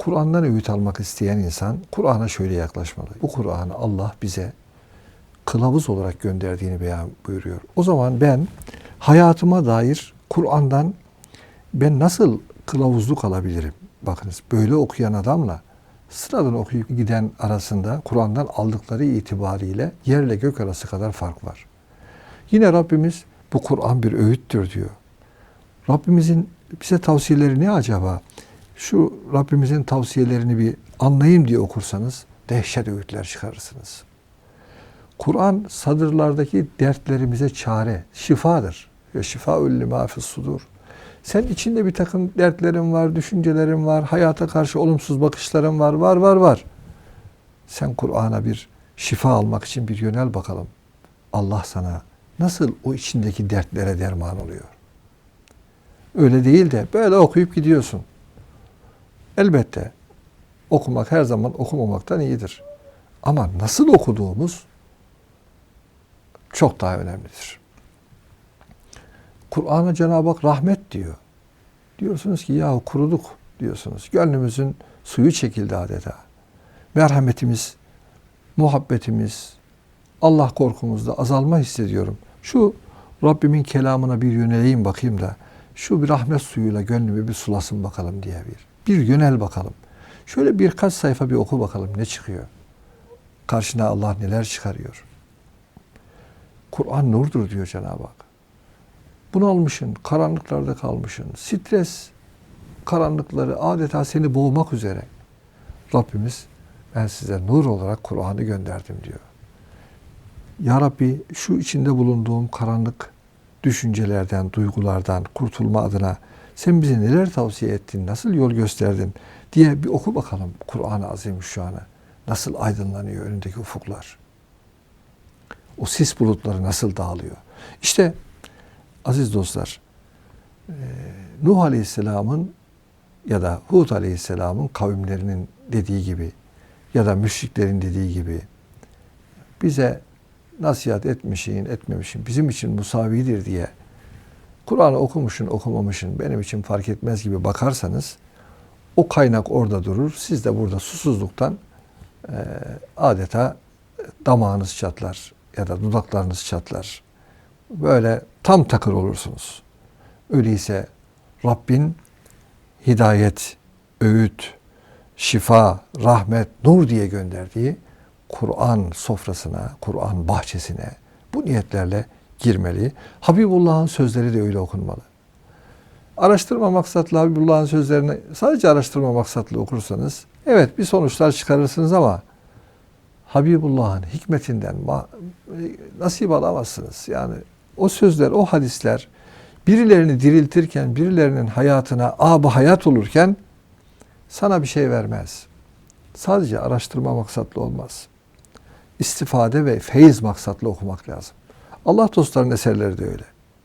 Kur'an'dan öğüt almak isteyen insan Kur'an'a şöyle yaklaşmalı. Bu Kur'an'ı Allah bize kılavuz olarak gönderdiğini beyan buyuruyor. O zaman ben hayatıma dair Kur'an'dan ben nasıl kılavuzluk alabilirim? Bakınız böyle okuyan adamla sıradan okuyup giden arasında Kur'an'dan aldıkları itibariyle yerle gök arası kadar fark var. Yine Rabbimiz bu Kur'an bir öğüttür diyor. Rabbimizin bize tavsiyeleri ne acaba? Şu Rabbimizin tavsiyelerini bir anlayayım diye okursanız dehşet öğütler çıkarırsınız. Kur'an sadırlardaki dertlerimize çare, şifadır. Ve şifa ülli mafis sudur. Sen içinde bir takım dertlerin var, düşüncelerin var, hayata karşı olumsuz bakışların var, var, var, var. Sen Kur'an'a bir şifa almak için bir yönel bakalım. Allah sana nasıl o içindeki dertlere derman oluyor? Öyle değil de böyle okuyup gidiyorsun. Elbette okumak her zaman okumamaktan iyidir. Ama nasıl okuduğumuz çok daha önemlidir. Kur'an'a Cenab-ı Hak rahmet diyor. Diyorsunuz ki ya kuruduk diyorsunuz. Gönlümüzün suyu çekildi adeta. Merhametimiz, muhabbetimiz, Allah korkumuzda azalma hissediyorum. Şu Rabbimin kelamına bir yöneleyim bakayım da şu bir rahmet suyuyla gönlümü bir sulasın bakalım diye bir. Bir yönel bakalım. Şöyle birkaç sayfa bir oku bakalım ne çıkıyor. Karşına Allah neler çıkarıyor. Kur'an nurdur diyor Cenab-ı Hak. Bunalmışsın, karanlıklarda kalmışsın. Stres karanlıkları adeta seni boğmak üzere. Rabbimiz ben size nur olarak Kur'an'ı gönderdim diyor. Ya Rabbi şu içinde bulunduğum karanlık düşüncelerden, duygulardan kurtulma adına sen bize neler tavsiye ettin, nasıl yol gösterdin diye bir oku bakalım Kur'an-ı Azimüşşan'ı. Nasıl aydınlanıyor önündeki ufuklar. O sis bulutları nasıl dağılıyor. İşte aziz dostlar, Nuh Aleyhisselam'ın ya da Hud Aleyhisselam'ın kavimlerinin dediği gibi ya da müşriklerin dediği gibi bize nasihat etmişin, etmemişin bizim için musavidir diye Kur'an'ı okumuşun, okumamışın benim için fark etmez gibi bakarsanız o kaynak orada durur. Siz de burada susuzluktan e, adeta damağınız çatlar ya da dudaklarınız çatlar. Böyle tam takır olursunuz. Öyleyse Rabbin hidayet, öğüt, şifa, rahmet, nur diye gönderdiği Kur'an sofrasına, Kur'an bahçesine bu niyetlerle girmeli. Habibullah'ın sözleri de öyle okunmalı. Araştırma maksatlı Habibullah'ın sözlerini sadece araştırma maksatlı okursanız evet bir sonuçlar çıkarırsınız ama Habibullah'ın hikmetinden nasip alamazsınız. Yani o sözler, o hadisler birilerini diriltirken, birilerinin hayatına ab hayat olurken sana bir şey vermez. Sadece araştırma maksatlı olmaz. İstifade ve feyiz maksatlı okumak lazım. Allah dostlarının eserleri de öyle.